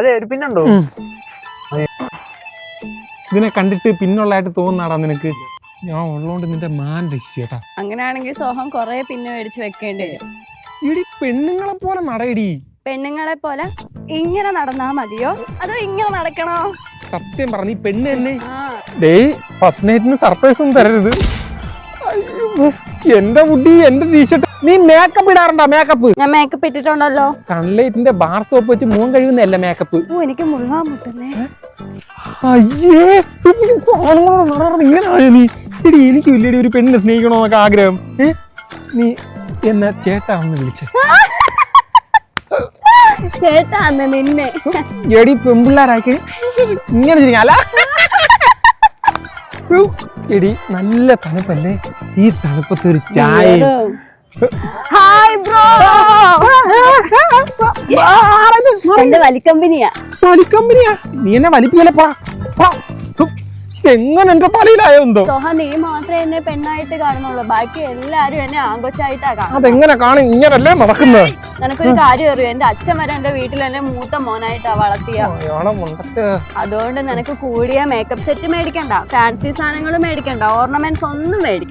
അതെ ഒരു പിന്നുണ്ടോ? ഇതിനെ കണ്ടിട്ട് പിന്നുള്ളതായിട്ട് തോന്നുന്നാടാ നിനക്ക്. ഞാൻ ഉള്ളോണ്ട് നിന്റെ മാൻ രക്ഷിച്ചേട്ടാ. അങ്ങനെയാണെങ്കിൽ സോഹം കൊറേ പിന്നെ മേടിച്ചു വെക്കേണ്ടി വരും. ഇടി പെണ്ണുങ്ങളെ പോലെ നടയടി. പെണ്ണുങ്ങളെ പോലെ ഇങ്ങനെ നടന്നാ മതിയോ? അതോ ഇങ്ങനെ നടക്കണോ? സത്യം പറഞ്ഞു നീ പെണ്ണ് തന്നെ. ഡേയ് ഫസ്റ്റ് നൈറ്റിന് സർപ്രൈസ് ഒന്നും തരരുത്. അയ്യോ, എന്റെ മുടി എന്റെ ടീഷർട്ട് നീ മേക്കപ്പ് ഇടാറുണ്ടോ? മേക്കപ്പ് ഞാൻ മേക്കപ്പ് ഇട്ടിട്ടുണ്ടല്ലോ. സൺലൈറ്റിന്റെ ബാർ സോപ്പ് വെച്ച് മുഖം കഴിയുന്നല്ല മേക്കപ്പ് ഓ എനിക്ക് മുഴുവാൻ മുട്ടുന്നേ അയ്യേ ഇങ്ങനെ ആയോ നീ? എടി എനിക്ക് വലിയ ഒരു പെണ്ണിനെ സ്നേഹിക്കണോന്നൊക്കെ ആഗ്രഹം. നീ എന്നെ ചേട്ടാ വിളിച്ച. വിളിച്ചേ ചേട്ടാന്ന് നിന്നെ. എടി പെമ്പിള്ളാരാക്കി ഇങ്ങനെ ചിരിക്കാല എടി നല്ല തണുപ്പല്ലേ? ഈ തണുപ്പത്ത് ഒരു ചായ ഹായ് ബ്രോ എന്റെ വലിക്കമ്പനിയാ. വലിക്കമ്പനിയാ? നീ എന്നെ വലിപ്പിക്കലെ പാ. എങ്ങനെ എന്റെ തലയിലായോ എന്തോ നീ മാത്രമേ എന്നെ പെണ്ണായിട്ട് കാണുന്നുള്ളൂ. ബാക്കി എല്ലാരും എന്നെ ആങ്കൊച്ചായിട്ടാ കാണുന്നത്. അതെങ്ങനെ കാണും? ഇങ്ങനല്ലേ നടക്കുന്നത്? നിനക്കൊരു കാര്യം അറിയൂ? എന്റെ അച്ഛൻ വരെ എന്റെ വീട്ടിൽ എന്നെ മൂത്ത മോനായിട്ടാ വളർത്തിയ. അതുകൊണ്ട് നിനക്ക് കൂടിയ മേക്കപ്പ് സെറ്റ് മേടിക്കണ്ട. ഫാൻസി സാധനങ്ങൾ മേടിക്കണ്ട. ഓർണമെന്റ്സ് ഒന്നും മേടിക്കണ്ട.